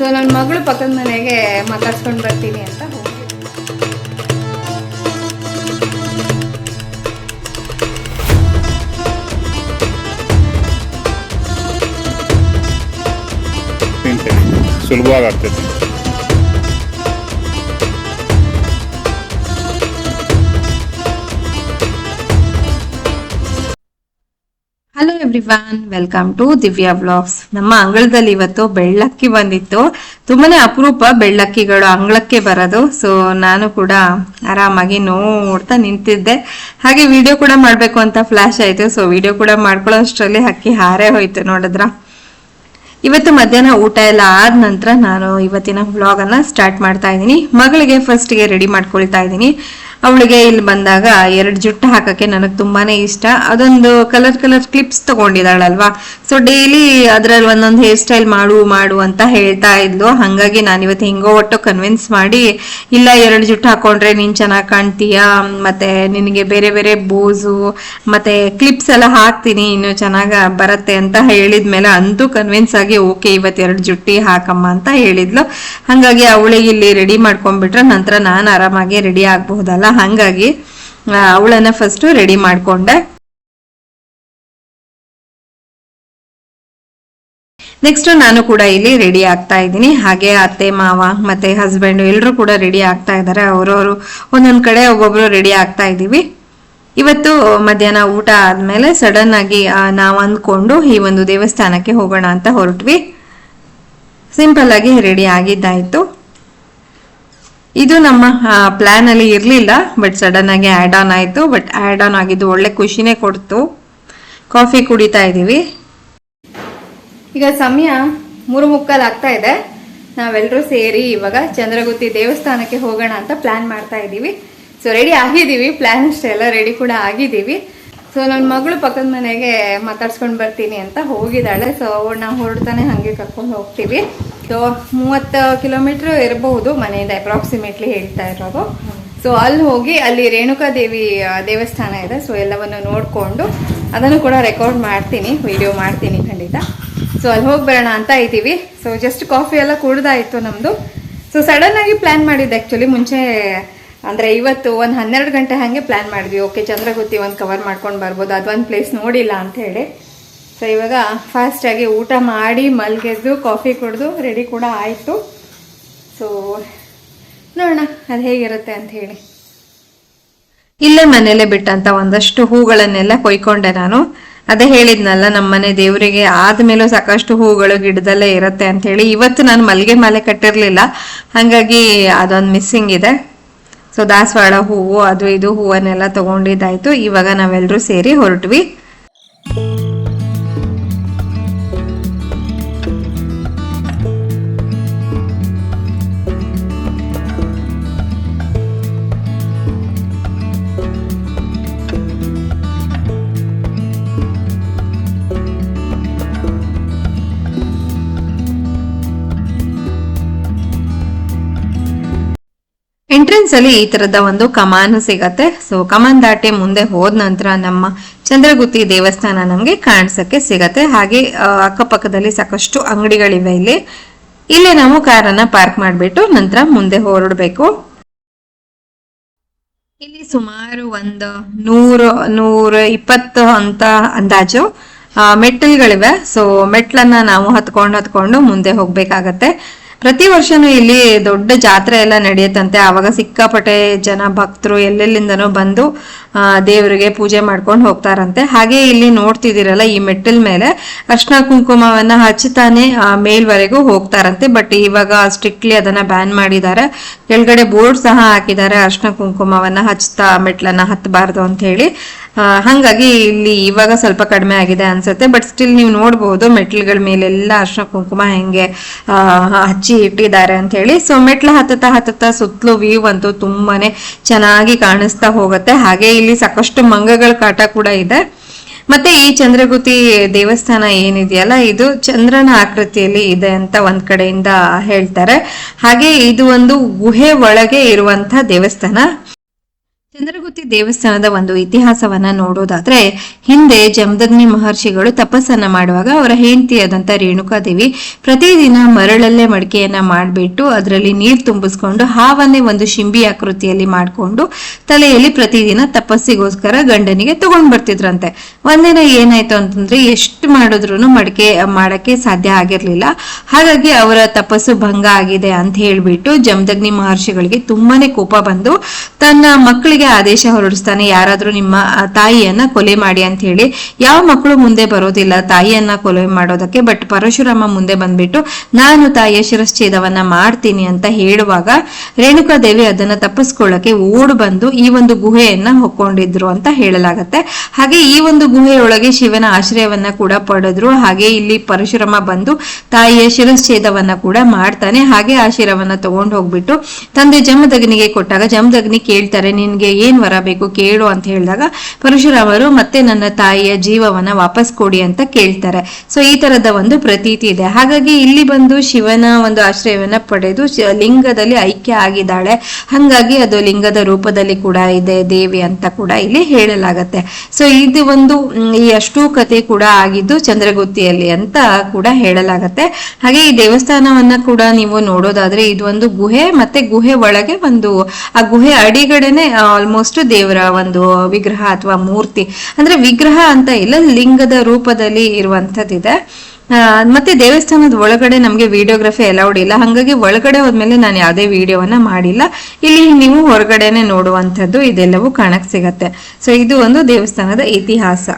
So ನನ್ನ ಮಗಳು ಪಕ್ಕದ ಮನೆಗೆ ಮಾತಾಡ್ಸ್ಕೊಂಡು ಬರ್ತೀನಿ ಅಂತ ಹೋಗಿ ಸುಲಭವಾಗಿ ಆಗ್ತೈತಿ. Everyone welcome to Divya blogs ನಮ್ಮ ಅಂಗಳದಲ್ಲಿ ಇವತ್ತು ಬೆಳ್ಳಕ್ಕಿ ಬಂದಿತ್ತು. ತುಂಬಾನೇ ಅಪರೂಪ ಬೆಳ್ಳಕ್ಕಿಗಳು ಅಂಗಳಕ್ಕೆ ಬರೋದು. ಸೊ ನಾನು ಕೂಡ ಆರಾಮಾಗಿ ನೋಡ್ತಾ ನಿಂತಿದ್ದೆ. ಹಾಗೆ ವಿಡಿಯೋ ಕೂಡ ಮಾಡ್ಬೇಕು ಅಂತ ಫ್ಲಾಶ್ ಆಯ್ತು. ಸೊ ವಿಡಿಯೋ ಕೂಡ ಮಾಡ್ಕೊಳ್ಳೋ ಅಷ್ಟರಲ್ಲಿ ಹಕ್ಕಿ ಹಾರೇ ಹೋಯ್ತು ನೋಡಿದ್ರ? ಇವತ್ತು ಮಧ್ಯಾಹ್ನ ಊಟ ಎಲ್ಲ ಆದ ನಂತರ ನಾನು ಇವತ್ತಿನ ವ್ಲಾಗ್ ಅನ್ನ ಸ್ಟಾರ್ಟ್ ಮಾಡ್ತಾ ಇದ್ದೀನಿ. ಮಗಳಿಗೆ ಫಸ್ಟ್ಗೆ ರೆಡಿ ಮಾಡ್ಕೊಳ್ತಾ ಇದ್ದೀನಿ. ಅವಳಿಗೆ ಇಲ್ಲಿ ಬಂದಾಗ ಎರಡು ಜುಟ್ಟು ಹಾಕಕ್ಕೆ ನನಗೆ ತುಂಬಾನೇ ಇಷ್ಟ. ಅದೊಂದು ಕಲರ್ ಕಲರ್ ಕ್ಲಿಪ್ಸ್ ತಗೊಂಡಿದ್ದಾಳಲ್ವಾ? ಸೊ ಡೈಲಿ ಅದ್ರಲ್ಲಿ ಒಂದೊಂದು ಹೇರ್ ಸ್ಟೈಲ್ ಮಾಡು ಮಾಡು ಅಂತ ಹೇಳ್ತಾ ಇದ್ಲು. ಹಂಗಾಗಿ ನಾನು ಇವತ್ತು ಹಿಂಗೋ ಒಟ್ಟು ಕನ್ವಿನ್ಸ್ ಮಾಡಿ, ಇಲ್ಲ, ಎರಡು ಜುಟ್ಟು ಹಾಕೊಂಡ್ರೆ ನೀನ್ ಚೆನ್ನಾಗಿ ಕಾಣ್ತೀಯಾ? ಮತ್ತೆ ನಿನಗೆ ಬೇರೆ ಬೇರೆ ಬೋಸು, ಮತ್ತೆ ಕ್ಲಿಪ್ಸ್ ಎಲ್ಲ ಹಾಕ್ತೀನಿ, ಇನ್ನು ಚೆನ್ನಾಗಿ ಬರತ್ತೆ ಅಂತ ಹೇಳಿದ್ಮೇಲೆ ಅಂತೂ ಕನ್ವಿನ್ಸ್ ಆಗಿ ಓಕೆ ಇವತ್ತು ಎರಡು ಜುಟ್ಟಿ ಹಾಕಮ್ಮ ಅಂತ ಹೇಳಿದ್ಲು. ಹಂಗಾಗಿ ಅವಳಿಗೆ ಇಲ್ಲಿ ರೆಡಿ ಮಾಡ್ಕೊಂಡ್ಬಿಟ್ರೆ ನಂತರ ನಾನು ಆರಾಮಾಗಿ ರೆಡಿ ಆಗಬಹುದಲ್ಲ? ಹಂಗಾಗಿ ಅವಳನ್ನ ಫಸ್ಟ್ ರೆಡಿ ಮಾಡ್ಕೊಂಡೆ. ನೆಕ್ಸ್ಟ್ ನಾನು ಕೂಡ ಇಲ್ಲಿ ರೆಡಿ ಆಗ್ತಾ ಇದ್ದೀನಿ. ಹಾಗೆ ಅತ್ತೆ, ಮಾವ ಮತ್ತೆ ಹಸ್ಬೆಂಡ್ ಎಲ್ಲರೂ ಕೂಡ ರೆಡಿ ಆಗ್ತಾ ಇದ್ದಾರೆ. ಅವರವರು ಒಂದೊಂದು ಕಡೆ ಒಬ್ಬೊಬ್ರು ರೆಡಿ ಆಗ್ತಾ ಇದ್ದೀವಿ. ಇವತ್ತು ಮಧ್ಯಾಹ್ನ ಊಟ ಆದ್ಮೇಲೆ ಸಡನ್ ಆಗಿ ನಾವು ಅಂದ್ಕೊಂಡು ಈ ಒಂದು ದೇವಸ್ಥಾನಕ್ಕೆ ಹೋಗೋಣ ಅಂತ ಹೊರಟ್ವಿ. ಸಿಂಪಲ್ ಆಗಿ ರೆಡಿ ಆಗಿದ್ದಾಯ್ತು. ಇದು ನಮ್ಮ ಪ್ಲಾನ್ ಅಲ್ಲಿ ಇರಲಿಲ್ಲ ಬಟ್ ಸಡನ್ ಆಗಿ ಆಡ್ ಆನ್ ಆಯ್ತು ಬಟ್ ಆಡ್ ಆನ್ ಆಗಿದ್ದು ಒಳ್ಳೆ ಖುಷಿನೇ ಕೊಡ್ತು. ಕಾಫಿ ಕುಡಿತಾ ಇದೀವಿ. ಈಗ ಸಮಯ ಮೂರು ಮುಕ್ಕಾಲು ಆಗ್ತಾ ಇದೆ. ನಾವೆಲ್ಲರೂ ಸೇರಿ ಇವಾಗ ಚಂದ್ರಗುತ್ತಿ ದೇವಸ್ಥಾನಕ್ಕೆ ಹೋಗೋಣ ಅಂತ ಪ್ಲಾನ್ ಮಾಡ್ತಾ ಇದ್ದೀವಿ ಸೊ ರೆಡಿ ಆಗಿದ್ದೀವಿ ಪ್ಲಾನ್ ಅಷ್ಟೆಲ್ಲ ರೆಡಿ ಕೂಡ ಆಗಿದ್ದೀವಿ. ಸೊ ನನ್ನ ಮಗಳು ಪಕ್ಕದ ಮನೆಗೆ ಮಾತಾಡ್ಸ್ಕೊಂಡು ಬರ್ತೀನಿ ಅಂತ ಹೋಗಿದ್ದಾಳೆ. ಸೊ ನಾವು ಹೊರಡ್ತಾನೆ ಹಾಗೆ ಕರ್ಕೊಂಡು ಹೋಗ್ತೀವಿ. ಸೊ ಮೂವತ್ತು ಕಿಲೋಮೀಟ್ರ್ ಇರಬಹುದು ಮನೆಯಿಂದ ಅಪ್ರಾಕ್ಸಿಮೇಟ್ಲಿ ಹೇಳ್ತಾ ಇರೋದು. ಸೊ ಅಲ್ಲಿ ಹೋಗಿ ಅಲ್ಲಿ ರೇಣುಕಾ ದೇವಿ ದೇವಸ್ಥಾನ ಇದೆ. ಸೊ ಎಲ್ಲವನ್ನು ನೋಡಿಕೊಂಡು ಅದನ್ನು ಕೂಡ ರೆಕಾರ್ಡ್ ಮಾಡ್ತೀನಿ ವಿಡಿಯೋ ಮಾಡ್ತೀನಿ ಖಂಡಿತ. ಸೊ ಅಲ್ಲಿ ಹೋಗಿ ಬರೋಣ ಅಂತ ಇದ್ದೀವಿ. ಸೊ ಜಸ್ಟ್ ಕಾಫಿ ಎಲ್ಲ ಕುಡ್ದಾಯಿತು ನಮ್ಮದು ಸೊ ಆಗಿ ಪ್ಲಾನ್ ಮಾಡಿದ್ದೆ ಆ್ಯಕ್ಚುಲಿ ಮುಂಚೆ, ಅಂದರೆ ಇವತ್ತು ಒಂದು ಹನ್ನೆರಡು ಗಂಟೆ ಹಾಗೆ ಪ್ಲ್ಯಾನ್ ಮಾಡಿದ್ವಿ. ಓಕೆ ಚಂದ್ರಗುತ್ತಿ ಒಂದು ಕವರ್ ಮಾಡ್ಕೊಂಡು ಬರ್ಬೋದು. ಅದೊಂದು ಪ್ಲೇಸ್ ನೋಡಿಲ್ಲ ಅಂತ ಹೇಳಿ. ಸೊ ಇವಾಗ ಫಾಸ್ಟಾಗಿ ಊಟ ಮಾಡಿ, ಮಲ್ಗೆದ್ದು ಕಾಫಿ ಕುಡಿದು ರೆಡಿ ಕೂಡ ಆಯಿತು. ಸೊ ನೋಡೋಣ ಅದು ಹೇಗಿರುತ್ತೆ ಅಂತ ಹೇಳಿ. ಇಲ್ಲೇ ಮನೇಲೆ ಬಿಟ್ಟಂತ ಒಂದಷ್ಟು ಹೂಗಳನ್ನೆಲ್ಲ ಕೊಯ್ಕೊಂಡೆ ನಾನು. ಅದೇ ಹೇಳಿದ್ನಲ್ಲ, ನಮ್ಮ ಮನೆ ದೇವರಿಗೆ ಆದ್ಮೇಲೂ ಸಾಕಷ್ಟು ಹೂಗಳು ಗಿಡದಲ್ಲೇ ಇರುತ್ತೆ ಅಂತ ಹೇಳಿ. ಇವತ್ತು ನಾನು ಮಲ್ಗೆ ಮಾಲೆ ಕಟ್ಟಿರ್ಲಿಲ್ಲ. ಹಂಗಾಗಿ ಅದೊಂದು ಮಿಸ್ಸಿಂಗ್ ಇದೆ. ಸೊ ದಾಸವಾಳ ಹೂವು, ಅದು ಇದು ಹೂವನ್ನೆಲ್ಲ ತಗೊಂಡಿದ್ದಾಯ್ತು. ಇವಾಗ ನಾವೆಲ್ಲರೂ ಸೇರಿ ಹೊರಟ್ವಿ. ಎಂಟ್ರೆನ್ಸ್ ಅಲ್ಲಿ ಈ ತರದ ಒಂದು ಕಮಾನು ಸಿಗತ್ತೆ. ಸೊ ಕಮಾನ್ ದಾಟಿ ಮುಂದೆ ಹೋದ ನಂತರ ನಮ್ಮ ಚಂದ್ರಗುತ್ತಿ ದೇವಸ್ಥಾನ ನಮ್ಗೆ ಕಾಣಿಸಕ್ಕೆ ಸಿಗತ್ತೆ. ಹಾಗೆ ಅಕ್ಕಪಕ್ಕದಲ್ಲಿ ಸಾಕಷ್ಟು ಅಂಗಡಿಗಳಿವೆ ಇಲ್ಲಿ. ಇಲ್ಲೇ ನಾವು ಕಾರನ್ನ ಪಾರ್ಕ್ ಮಾಡಿಬಿಟ್ಟು ನಂತರ ಮುಂದೆ ಹೊರಡ್ಬೇಕು. ಇಲ್ಲಿ ಸುಮಾರು ಒಂದು ನೂರು, ನೂರ ಇಪ್ಪತ್ತು ಅಂತ ಅಂದಾಜು ಮೆಟ್ಟಿಲುಗಳಿವೆ. ಸೊ ಮೆಟ್ಲನ್ನ ನಾವು ಹತ್ಕೊಂಡು ಹತ್ಕೊಂಡು ಮುಂದೆ ಹೋಗ್ಬೇಕಾಗತ್ತೆ. ಪ್ರತಿ ವರ್ಷನೂ ಇಲ್ಲಿ ದೊಡ್ಡ ಜಾತ್ರೆ ಎಲ್ಲ ನಡೆಯುತ್ತಂತೆ. ಆವಾಗ ಸಿಕ್ಕಾಪಟ್ಟೆ ಜನ ಭಕ್ತರು ಎಲ್ಲೆಲ್ಲಿಂದನೂ ಬಂದು ದೇವರಿಗೆ ಪೂಜೆ ಮಾಡ್ಕೊಂಡು ಹೋಗ್ತಾರಂತೆ. ಹಾಗೆ ಇಲ್ಲಿ ನೋಡ್ತಿದ್ದೀರಲ್ಲ ಈ ಮೆಟ್ಟಿಲ್ ಮೇಲೆ ಅರ್ಶನ ಕುಂಕುಮವನ್ನ ಹಚ್ಚುತ್ತಾನೆ ಮೇಲ್ವರೆಗೂ ಹೋಗ್ತಾರಂತೆ. ಬಟ್ ಇವಾಗ ಸ್ಟ್ರಿಕ್ಟ್ಲಿ ಅದನ್ನ ಬ್ಯಾನ್ ಮಾಡಿದ್ದಾರೆ. ಕೆಳಗಡೆ ಬೋರ್ಡ್ ಸಹ ಹಾಕಿದ್ದಾರೆ ಅರ್ಶನ ಕುಂಕುಮವನ್ನ ಹಚ್ತಾ ಮೆಟ್ಲನ್ನ ಹತ್ತಬಾರ್ದು ಅಂತ ಹೇಳಿ. ಹಂಗಾಗಿ ಇಲ್ಲಿ ಇವಾಗ ಸ್ವಲ್ಪ ಕಡಿಮೆ ಆಗಿದೆ ಅನ್ಸುತ್ತೆ. ಬಟ್ ಸ್ಟಿಲ್ ನೀವು ನೋಡ್ಬೋದು ಮೆಟ್ಲುಗಳ ಮೇಲೆಲ್ಲ ಅರ್ಶನ ಕುಂಕುಮ ಹೆಂಗೆ ಹಚ್ಚಿ ಇಟ್ಟಿದ್ದಾರೆ ಅಂತ ಹೇಳಿ. ಸೊ ಮೆಟ್ಲು ಹತ್ತುತ್ತಾ ಹತ್ತುತ್ತಾ ಸುತ್ತಲೂ ವ್ಯೂ ಅಂತೂ ತುಂಬಾನೇ ಚೆನ್ನಾಗಿ ಕಾಣಿಸ್ತಾ ಹೋಗುತ್ತೆ. ಹಾಗೆ ಇಲ್ಲಿ ಸಾಕಷ್ಟು ಮಂಗಗಳ ಕಾಟ ಕೂಡ ಇದೆ. ಮತ್ತೆ ಈ ಚಂದ್ರಗುತಿ ದೇವಸ್ಥಾನ ಏನಿದೆಯಲ್ಲ, ಇದು ಚಂದ್ರನ ಆಕೃತಿಯಲ್ಲಿ ಇದೆ ಅಂತ ಒಂದ್ ಕಡೆಯಿಂದ ಹೇಳ್ತಾರೆ. ಹಾಗೆ ಇದು ಒಂದು ಗುಹೆ ಒಳಗೆ ಇರುವಂತ ದೇವಸ್ಥಾನ. ಚಂದ್ರಗುತ್ತಿ ದೇವಸ್ಥಾನದ ಒಂದು ಇತಿಹಾಸವನ್ನ ನೋಡೋದಾದ್ರೆ, ಹಿಂದೆ ಜಮದಗ್ನಿ ಮಹರ್ಷಿಗಳು ತಪಸ್ಸನ್ನ ಮಾಡುವಾಗ ಅವರ ಹೆಂಡತಿಯಾದಂತ ರೇಣುಕಾದೇವಿ ಪ್ರತಿದಿನ ಮರಳಲ್ಲೇ ಮಡಿಕೆಯನ್ನ ಮಾಡಿಬಿಟ್ಟು ಅದರಲ್ಲಿ ನೀರು ತುಂಬಿಸ್ಕೊಂಡು ಹಾವನ್ನೇ ಒಂದು ಶಿಂಬಿ ಆಕೃತಿಯಲ್ಲಿ ಮಾಡಿಕೊಂಡು ತಲೆಯಲ್ಲಿ ಪ್ರತಿದಿನ ತಪಸ್ಸಿಗೋಸ್ಕರ ಗಂಡನಿಗೆ ತಗೊಂಡ್ ಬರ್ತಿದ್ರಂತೆ ಒಂದಿನ ಏನಾಯ್ತು ಅಂತಂದ್ರೆ ಎಷ್ಟು ಮಾಡಿದ್ರು ಮಡಿಕೆ ಮಾಡಕ್ಕೆ ಸಾಧ್ಯ ಆಗಿರ್ಲಿಲ್ಲ. ಹಾಗಾಗಿ ಅವರ ತಪಸ್ಸು ಭಂಗ ಆಗಿದೆ ಅಂತ ಹೇಳ್ಬಿಟ್ಟು ಜಮದಗ್ನಿ ಮಹರ್ಷಿಗಳಿಗೆ ತುಂಬಾನೇ ಕೋಪ ಬಂದು ತನ್ನ ಮಕ್ಕಳಿಗೆ ಆದೇಶ ಹೊರಡಿಸ್ತಾನೆ, ಯಾರಾದ್ರೂ ನಿಮ್ಮ ತಾಯಿಯನ್ನ ಕೊಲೆ ಮಾಡಿ ಅಂತ ಹೇಳಿ ಯಾವ ಮಕ್ಕಳು ಮುಂದೆ ಬರೋದಿಲ್ಲ, ತಾಯಿಯನ್ನ ಕೊಲೆ ಮಾಡೋದಕ್ಕೆ ಬಟ್ ಪರಶುರಾಮ ಮುಂದೆ ಬಂದ್ಬಿಟ್ಟು, ನಾನು ತಾಯಿಯ ಶಿರಶ್ಚೇದವನ್ನ ಮಾಡ್ತೀನಿ ಅಂತ ಹೇಳುವಾಗ ರೇಣುಕಾದೇವಿ ಅದನ್ನ ತಪ್ಪಿಸ್ಕೊಳ್ಳಕ್ಕೆ ಓಡ್ ಬಂದು ಈ ಒಂದು ಗುಹೆಯನ್ನ ಹೊಕ್ಕೊಂಡಿದ್ರು ಅಂತ ಹೇಳಲಾಗತ್ತೆ. ಹಾಗೆ ಈ ಒಂದು ಗುಹೆಯೊಳಗೆ ಶಿವನ ಆಶ್ರಯವನ್ನ ಕೂಡ ಪಡೆದ್ರು. ಹಾಗೆ ಇಲ್ಲಿ ಪರಶುರಾಮ ಬಂದು ತಾಯಿಯ ಶಿರಶ್ಚೇದವನ್ನ ಕೂಡ ಮಾಡ್ತಾನೆ. ಹಾಗೆ ಆ ಶಿರವನ್ನ ತಗೊಂಡು ಹೋಗ್ಬಿಟ್ಟು, ತಂದೆ ಜಮದಗ್ನಿಗೆ ಕೊಟ್ಟಾಗ, ಜಮದಗ್ನಿ ಕೇಳ್ತಾರೆ, ನಿನ್ಗೆ ಏನ್ ವರ ಬೇಕು ಕೇಳು ಅಂತ ಹೇಳಿದಾಗ ಪರಶುರಾಮರು ಮತ್ತೆ ನನ್ನ ತಾಯಿಯ ಜೀವವನ್ನ ವಾಪಸ್ ಕೊಡಿ ಅಂತ ಕೇಳ್ತಾರೆ. ಸೊ ಈ ತರದ ಒಂದು ಪ್ರತೀತಿ ಇದೆ. ಹಾಗಾಗಿ ಇಲ್ಲಿ ಬಂದು ಶಿವನ ಒಂದು ಆಶ್ರಯವನ್ನ ಪಡೆದು ಲಿಂಗದಲ್ಲಿ ಐಕ್ಯ ಆಗಿದ್ದಾಳೆ. ಹಂಗಾಗಿ ಅದು ಲಿಂಗದ ರೂಪದಲ್ಲಿ ಕೂಡ ಇದೆ, ದೇವಿ ಅಂತ ಕೂಡ ಇಲ್ಲಿ ಹೇಳಲಾಗತ್ತೆ. ಸೊ ಇದು ಒಂದು ಈ ಅಷ್ಟು ಕತೆ ಕೂಡ ಆಗಿದ್ದು ಚಂದ್ರಗುತ್ತಿಯಲ್ಲಿ ಅಂತ ಕೂಡ ಹೇಳಲಾಗತ್ತೆ. ಹಾಗೆ ಈ ದೇವಸ್ಥಾನವನ್ನ ಕೂಡ ನೀವು ನೋಡೋದಾದ್ರೆ ಇದು ಒಂದು ಗುಹೆ ಮತ್ತೆ ಗುಹೆ ಒಳಗೆ ಒಂದು, ಆ ಗುಹೆ ಅಡಿಗಡೆನೆ ಆಲ್ಮೋಸ್ಟ್ ದೇವರ ಒಂದು ವಿಗ್ರಹ ಅಥವಾ ಮೂರ್ತಿ. ಅಂದ್ರೆ ವಿಗ್ರಹ ಅಂತ ಇಲ್ಲ, ಲಿಂಗದ ರೂಪದಲ್ಲಿ ಇರುವಂತದ್ದಿದೆ ಮತ್ತೆ ದೇವಸ್ಥಾನದ ಒಳಗಡೆ ನಮಗೆ ವಿಡಿಯೋಗ್ರಫಿ ಅಲೌಡ್ ಇಲ್ಲ. ಹಾಗಾಗಿ ಒಳಗಡೆ ಹೋದ್ಮೇಲೆ ನಾನು ಯಾವುದೇ ವಿಡಿಯೋವನ್ನ ಮಾಡಿಲ್ಲ. ಇಲ್ಲಿ ನೀವು ಹೊರಗಡೆನೆ ನೋಡುವಂಥದ್ದು ಇದೆಲ್ಲವೂ ಕಾಣಕ್ ಸಿಗತ್ತೆ. ಸೊ ಇದು ಒಂದು ದೇವಸ್ಥಾನದ ಇತಿಹಾಸ.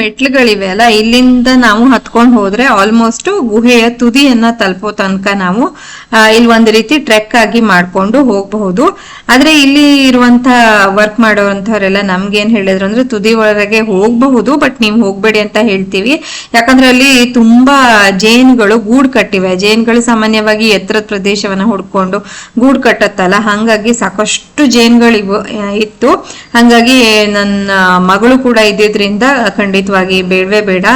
ಮೆಟ್ಲುಗಳಿವೆ ಅಲ್ಲ ಇಲ್ಲಿಂದ ನಾವು ಹತ್ಕೊಂಡು ಹೋದ್ರೆ ಆಲ್ಮೋಸ್ಟ್ ಗುಹೆಯ ತುದಿಯನ್ನ ತಲುಪೋ ತನಕ ನಾವು ಇಲ್ಲಿ ಒಂದು ರೀತಿ ಟ್ರೆಕ್ ಆಗಿ ಮಾಡ್ಕೊಂಡು ಹೋಗಬಹುದು. ಆದ್ರೆ ಇಲ್ಲಿ ಇರುವಂತ ವರ್ಕ್ ಮಾಡೋವಂಥವ್ರೆಲ್ಲ ನಮ್ಗೇನ್ ಹೇಳಿದ್ರು ಅಂದ್ರೆ ತುದಿ ಒಳಗೆ ಹೋಗಬಹುದು ಬಟ್ ನೀವು ಹೋಗ್ಬೇಡಿ ಅಂತ ಹೇಳ್ತೀವಿ. ಯಾಕಂದ್ರೆ ಅಲ್ಲಿ ತುಂಬಾ ಜೇನ್ಗಳು ಗೂಡ್ ಕಟ್ಟಿವೆ. ಜೇನ್ಗಳು ಸಾಮಾನ್ಯವಾಗಿ ಎತ್ತರದ ಪ್ರದೇಶವನ್ನ ಹುಡ್ಕೊಂಡು ಗೂಡ್ ಕಟ್ಟತ್ತಲ್ಲ, ಹಂಗಾಗಿ ಸಾಕಷ್ಟು ಜೇನ್ಗಳು ಇವು ಇತ್ತು. ಹಂಗಾಗಿ ನನ್ನ ಮಗಳು ಕೂಡ ಇದ್ದಿದ್ರಿಂದ ಖಂಡಿತವಾಗಿ ಬೇಡವೇ ಬೇಡ.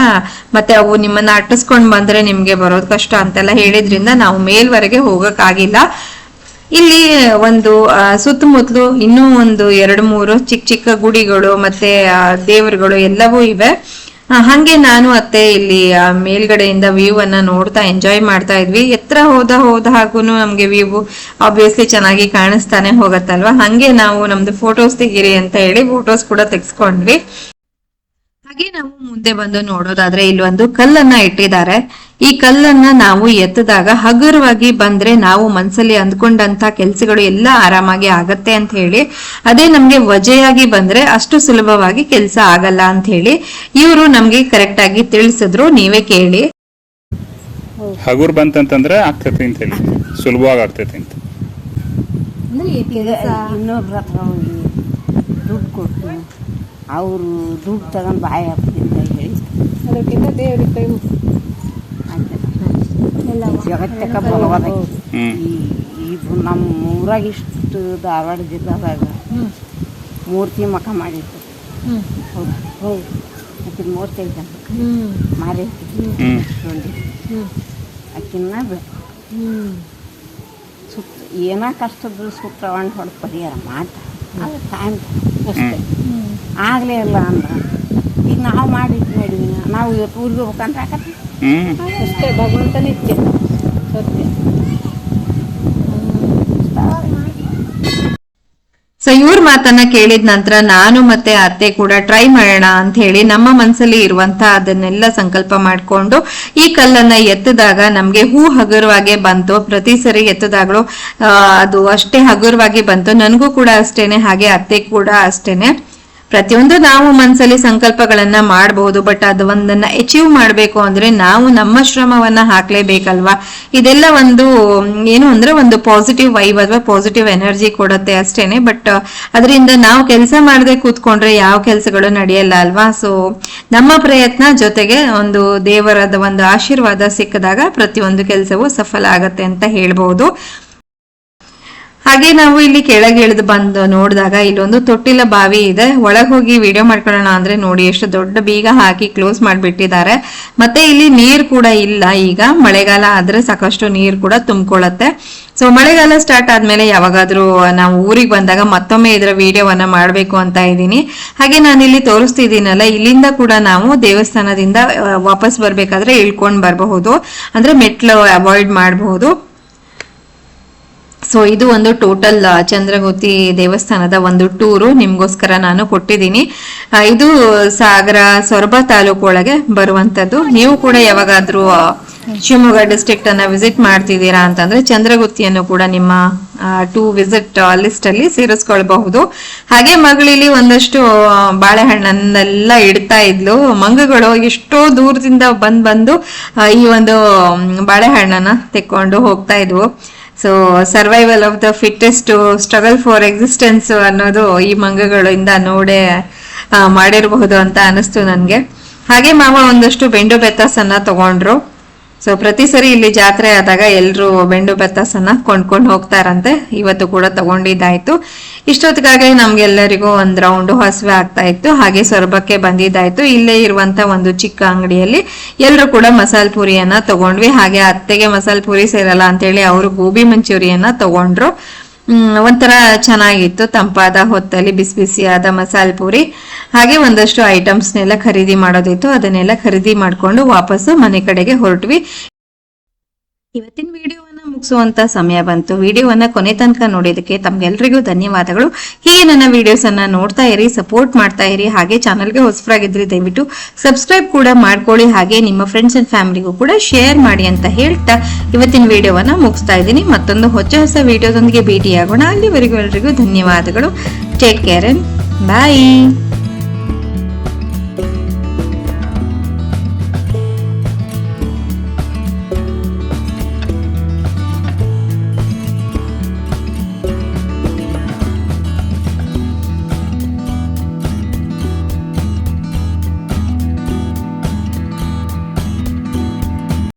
ಮತ್ತೆ ಅವು ನಿಮ್ಮನ್ನ ಅಟ್ಟಿಸ್ಕೊಂಡ್ ಬಂದ್ರೆ ನಿಮ್ಗೆ ಬರೋದ್ ಕಷ್ಟ ಅಂತೆಲ್ಲ ಹೇಳಿದ್ರಿಂದ ನಾವು ಮೇಲ್ವರೆಗೆ ಹೋಗಕ್ ಆಗಿಲ್ಲ ಇಲ್ಲಿ ಒಂದು ಸುತ್ತಮುತ್ತಲು ಇನ್ನೂ ಒಂದು ಎರಡು, ಮೂರು ಚಿಕ್ಕ ಚಿಕ್ಕ ಗುಡಿಗಳು ಮತ್ತೆ ದೇವರುಗಳು ಎಲ್ಲವೂ ಇವೆ. ಹಂಗೆ ನಾನು ಅತ್ತೆ ಇಲ್ಲಿ ಮೇಲ್ಗಡೆಯಿಂದ ವ್ಯೂ ಅನ್ನ ನೋಡ್ತಾ ಎಂಜಾಯ್ ಮಾಡ್ತಾ ಇದ್ವಿ. ಎತ್ತರ ಹೋದ ಹೋದ ಹಾಗೂ ನಮ್ಗೆ ವ್ಯೂ ಆಬ್ವಿಯಸ್ಲಿ ಚೆನ್ನಾಗಿ ಕಾಣಿಸ್ತಾನೆ ಹೋಗತ್ತಲ್ವಾ? ಹಂಗೆ ನಾವು ನಮ್ದು ಫೋಟೋಸ್ ತೆಗೀರಿ ಅಂತ ಹೇಳಿ ಫೋಟೋಸ್ ಕೂಡ ತೆಗ್ಸ್ಕೊಂಡ್ವಿ. ಹಾಗೆ ನಾವು ಮುಂದೆ ಬಂದು ನೋಡೋದಾದ್ರೆ ಇಲ್ಲಿ ಒಂದು ಕಲ್ಲನ್ನ ಇಟ್ಟಿದ್ದಾರೆ. ಈ ಕಲ್ಲನ್ನ ನಾವು ಎತ್ತದಾಗ ಹಗುರವಾಗಿ ಬಂದ್ರೆ ನಾವು ಮನ್ಸಲ್ಲಿ ಅಂದ್ಕೊಂಡಂತ ಕೆಲ್ಸಗಳು ಎಲ್ಲ ಆರಾಮಾಗಿ ಆಗತ್ತೆ ಅಂತ ಹೇಳಿ ಅದೇ ನಮ್ಗೆ ವಜೆಯಾಗಿ ಬಂದ್ರೆ ಅಷ್ಟು ಸುಲಭವಾಗಿ ಕೆಲ್ಸ ಆಗಲ್ಲ ಅಂತ ಹೇಳಿ ಇವರು ನಮ್ಗೆ ಕರೆಕ್ಟ್ ಆಗಿ ತಿಳಿಸಿದ್ರು. ನೀವೇ ಕೇಳಿ. ಹಗುರ್ ಬಂತಂತಂದ್ರೆ ಆಗ್ತೈತಿ ಅಂತ ಹೇಳಿ. ಸುಲಭವಾಗಿ ಆಗ್ತೈತಿ ಅಂತ. ಇನ್ನೊಬ್ರ ಹತ್ರ ಹೋಗಿ ದುಡ್ಡು ಕೊಟ್ಟು ಅವರು ದುಡ್ಡು ತಗೊಂಡು ಬಾಯಿ ಹಾಕ್ತಿದ್ದ ಹೇಳಿ. ಅದಕ್ಕಿಂತ ದೇವ್ರಿಗೆ ಕೈ. ಜಗತ್ತಕ್ಕ ಬಲವಾದ ಇದು ನಮ್ಮ ಊರಾಗ ಇಷ್ಟು ಧಾರವಾಡ ಜಿಲ್ಲಾದಾಗ ಮೂರ್ತಿ ಮಖ ಮಾಡಿತ್ತು. ಹೌದು ಹೌದು. ಆಕಿನ ಮೂರ್ತಿ ಐತೆ ಹ್ಮ್. ಮಾರಿ ನೋಡಿ ಆಕಿನ ಸುತ್ತ ಏನೋ ಕಷ್ಟದ್ರು ಸುತ್ತ ಒಂದು ಹೊಡೆದು ಪರಿಹಾರ ಮಾಡ್ತಾರೆ. ಅದು ಟೈಮ್ ಅಷ್ಟೇ. ಆಗಲೇ ಇಲ್ಲ ಅಂದ್ರೆ. ಈಗ ನಾವು ಮಾಡಿಟ್ಟು ಮಾಡಿವಿ ನಾವು ಇವತ್ತು ಊರಿಗೆ ಹೋಗ್ಬೇಕಂದ್ರೆ ಅಷ್ಟೇ ಭಗವಂತನಿತ್ಯ. ಸತ್ಯ. ಸೊ ಇವ್ರ ಮಾತನ್ನ ಕೇಳಿದ ನಂತರ ನಾನು ಮತ್ತೆ ಅತ್ತೆ ಕೂಡ ಟ್ರೈ ಮಾಡೋಣ ಅಂತ ಹೇಳಿ ನಮ್ಮ ಮನಸ್ಸಲ್ಲಿ ಇರುವಂತ ಅದನ್ನೆಲ್ಲ ಸಂಕಲ್ಪ ಮಾಡಿಕೊಂಡು ಈ ಕಲ್ಲನ್ನ ಎತ್ತಿದಾಗ ನಮ್ಗೆ ಹೂ ಹಗುರವಾಗೆ ಬಂತು. ಪ್ರತಿ ಸರಿ ಎತ್ತದಾಗ್ಲೂ ಅದು ಅಷ್ಟೇ ಹಗುರವಾಗಿ ಬಂತು. ನನಗೂ ಕೂಡ ಅಷ್ಟೇನೆ, ಹಾಗೆ ಅತ್ತೆ ಕೂಡ ಅಷ್ಟೇನೆ. ಪ್ರತಿಯೊಂದು ನಾವು ಮನಸ್ಸಲ್ಲಿ ಸಂಕಲ್ಪಗಳನ್ನ ಮಾಡಬಹುದು ಬಟ್ ಅದು ಒಂದನ್ನ ಅಚೀವ್ ಮಾಡಬೇಕು ಅಂದ್ರೆ ನಾವು ನಮ್ಮ ಶ್ರಮವನ್ನ ಹಾಕ್ಲೇಬೇಕಲ್ವಾ? ಇದೆಲ್ಲ ಒಂದು, ಏನು ಅಂದ್ರೆ ಒಂದು ಪಾಸಿಟಿವ್ ವೈಬ್ ಅಥವಾ ಪಾಸಿಟಿವ್ ಎನರ್ಜಿ ಕೊಡುತ್ತೆ ಅಷ್ಟೇನೆ ಬಟ್ ಅದರಿಂದ ನಾವು ಕೆಲಸ ಮಾಡದೆ ಕೂತ್ಕೊಂಡ್ರೆ ಯಾವ ಕೆಲಸಗಳು ನಡೆಯಲ್ಲ ಅಲ್ವಾ? ಸೊ ನಮ್ಮ ಪ್ರಯತ್ನ ಜೊತೆಗೆ ಒಂದು ದೇವರದ ಒಂದು ಆಶೀರ್ವಾದ ಸಿಕ್ಕಿದಾಗ ಪ್ರತಿಯೊಂದು ಕೆಲಸವೂ ಸಫಲ ಆಗತ್ತೆ ಅಂತ ಹೇಳ್ಬಹುದು ಹಾಗೆ ನಾವು ಇಲ್ಲಿ ಕೆಳಗೆ ಇಳಿದು ಬಂದು ನೋಡಿದಾಗ ಇಲ್ಲೊಂದು ತೊಟ್ಟಿಲ ಬಾವಿ ಇದೆ. ಒಳಗೆ ಹೋಗಿ ವಿಡಿಯೋ ಮಾಡ್ಕೊಳ್ಳೋಣ ಅಂದ್ರೆ ನೋಡಿ ಎಷ್ಟು ದೊಡ್ಡ ಬೀಗ ಹಾಕಿ ಕ್ಲೋಸ್ ಮಾಡಿಬಿಟ್ಟಿದ್ದಾರೆ. ಮತ್ತೆ ಇಲ್ಲಿ ನೀರ್ ಕೂಡ ಇಲ್ಲ ಈಗ. ಮಳೆಗಾಲ ಆದ್ರೆ ಸಾಕಷ್ಟು ನೀರ್ ಕೂಡ ತುಂಬಿಕೊಳ್ಳುತ್ತೆ. ಸೊ ಮಳೆಗಾಲ ಸ್ಟಾರ್ಟ್ ಆದ್ಮೇಲೆ ಯಾವಾಗಾದ್ರೂ ನಾವು ಊರಿಗೆ ಬಂದಾಗ ಮತ್ತೊಮ್ಮೆ ಇದರ ವಿಡಿಯೋವನ್ನ ಮಾಡಬೇಕು ಅಂತ ಇದ್ದೀನಿ. ಹಾಗೆ ನಾನು ಇಲ್ಲಿ ತೋರಿಸ್ತಿದ್ದೀನಲ್ಲ, ಇಲ್ಲಿಂದ ಕೂಡ ನಾವು ದೇವಸ್ಥಾನದಿಂದ ವಾಪಸ್ ಬರ್ಬೇಕಾದ್ರೆ ಇಳ್ಕೊಂಡ್ ಬರಬಹುದು. ಅಂದ್ರೆ ಮೆಟ್ಲು ಅವಾಯ್ಡ್ ಮಾಡಬಹುದು. ಸೊ ಇದು ಒಂದು ಟೋಟಲ್ ಚಂದ್ರಗೋತಿ ದೇವಸ್ಥಾನದ ಒಂದು ಟೂರು ನಿಮ್ಗೋಸ್ಕರ ನಾನು ಕೊಟ್ಟಿದ್ದೀನಿ. ಇದು ಸಾಗರ, ಸೊರಬ ತಾಲೂಕು ಒಳಗೆ ಬರುವಂತದ್ದು. ನೀವು ಕೂಡ ಯಾವಾಗಾದ್ರೂ ಶಿವಮೊಗ್ಗ ಡಿಸ್ಟ್ರಿಕ್ಟ್ ಅನ್ನ ವಿಸಿಟ್ ಮಾಡ್ತಿದ್ದೀರಾ ಅಂತಂದ್ರೆ ಚಂದ್ರಗುತ್ತಿಯನ್ನು ಕೂಡ ನಿಮ್ಮ ಟೂ ವಿಸಿಟ್ ಲಿಸ್ಟ್ ಅಲ್ಲಿ ಸೇರಿಸ್ಕೊಳ್ಬಹುದು. ಹಾಗೆ ಮಗಳಿಲಿ ಒಂದಷ್ಟು ಬಾಳೆಹಣ್ಣನ್ನೆಲ್ಲ ಇಡ್ತಾ ಇದ್ಲು. ಮಂಗಗಳು ಎಷ್ಟೋ ದೂರದಿಂದ ಬಂದ್ ಬಂದು ಈ ಒಂದು ಬಾಳೆಹಣ್ಣನ್ನ ತೆಕ್ಕೊಂಡು ಹೋಗ್ತಾ ಇದ್ವು. So survival of the fittest struggle for existence ಅನ್ನೋದು ಈ ಮಂಗಗಳಿಂದ ನೋಡೇ ಮಾಡಿರಬಹುದು ಅಂತ ಅನಿಸ್ತು ನನಗೆ. ಹಾಗೆ ಮಾವ ಒಂದಷ್ಟು ಬೆಂಡು ಬೆತ್ತಾಸನ್ನ ತಗೊಂಡ್ರು. ಸೊ ಪ್ರತಿ ಸರಿ ಇಲ್ಲಿ ಜಾತ್ರೆ ಆದಾಗ ಎಲ್ಲರೂ ಬೆಂಡು ಬೆತ್ತಸನ್ನ ಕೊಂಡ್ಕೊಂಡು ಹೋಗ್ತಾರಂತೆ. ಇವತ್ತು ಕೂಡ ತಗೊಂಡಿದ್ದಾಯ್ತು. ಇಷ್ಟೊತ್ತಿಗಾಗಲೇ ನಮ್ಗೆಲ್ಲರಿಗೂ ಒಂದ್ ರೌಂಡ್ ಹಸಿವೆ ಆಗ್ತಾ ಇತ್ತು. ಹಾಗೆ ಸೊರಬಕ್ಕೆ ಬಂದಿದ್ದಾಯ್ತು. ಇಲ್ಲೇ ಇರುವಂತ ಒಂದು ಚಿಕ್ಕ ಅಂಗಡಿಯಲ್ಲಿ ಎಲ್ಲರೂ ಕೂಡ ಮಸಾಲ್ ಪೂರಿಯನ್ನ ತಗೊಂಡ್ವಿ. ಹಾಗೆ ಅತ್ತೆಗೆ ಮಸಾಲ್ ಪೂರಿ ಸೇರಲ್ಲ ಅಂತೇಳಿ ಅವರು ಗೋಬಿ ಮಂಚೂರಿಯನ್ನ ತಗೊಂಡ್ರು. ಒಂಥರ ಚೆನ್ನಾಗಿತ್ತು. ತಂಪಾದ ಹೊತ್ತಲ್ಲಿ ಬಿಸಿ ಬಿಸಿಯಾದ ಮಸಾಲೆ ಪೂರಿ. ಹಾಗೆ ಒಂದಷ್ಟು ಐಟಮ್ಸ್ನೆಲ್ಲ ಖರೀದಿ ಮಾಡೋದಿತ್ತು. ಅದನ್ನೆಲ್ಲ ಖರೀದಿ ಮಾಡ್ಕೊಂಡು ವಾಪಸ್ಸು ಮನೆ ಕಡೆಗೆ ಹೊರಟ್ವಿ. ಇವತ್ತಿನ ವಿಡಿಯೋವನ್ನ ಮುಗಿಸುವಂತ ಸಮಯ ಬಂತು. ವಿಡಿಯೋವನ್ನ ಕೊನೆ ತನಕ ನೋಡಿದಕ್ಕೆ ತಮ್ಗೆಲ್ರಿಗೂ ಧನ್ಯವಾದಗಳು. ಹೀಗೆ ನನ್ನ ವಿಡಿಯೋಸ್ ಅನ್ನ ನೋಡ್ತಾ ಇರಿ, ಸಪೋರ್ಟ್ ಮಾಡ್ತಾ ಇರಿ, ಹಾಗೆ ಚಾನಲ್ಗೆ ಹೊಸಬರಾಗಿದ್ರಿ ದಯವಿಟ್ಟು ಸಬ್ಸ್ಕ್ರೈಬ್ ಕೂಡ ಮಾಡ್ಕೊಳ್ಳಿ, ಹಾಗೆ ನಿಮ್ಮ ಫ್ರೆಂಡ್ಸ್ ಅಂಡ್ ಫ್ಯಾಮಿಲಿಗೂ ಕೂಡ ಶೇರ್ ಮಾಡಿ ಅಂತ ಹೇಳ್ತಾ ಇವತ್ತಿನ ವಿಡಿಯೋವನ್ನ ಮುಗಿಸ್ತಾ ಇದ್ದೀನಿ. ಮತ್ತೊಂದು ಹೊಸ ಹೊಸ ವಿಡಿಯೋದೊಂದಿಗೆ ಭೇಟಿಯಾಗೋಣ. ಅಲ್ಲಿವರೆಗೂ ಎಲ್ರಿಗೂ ಧನ್ಯವಾದಗಳು. Take care and bye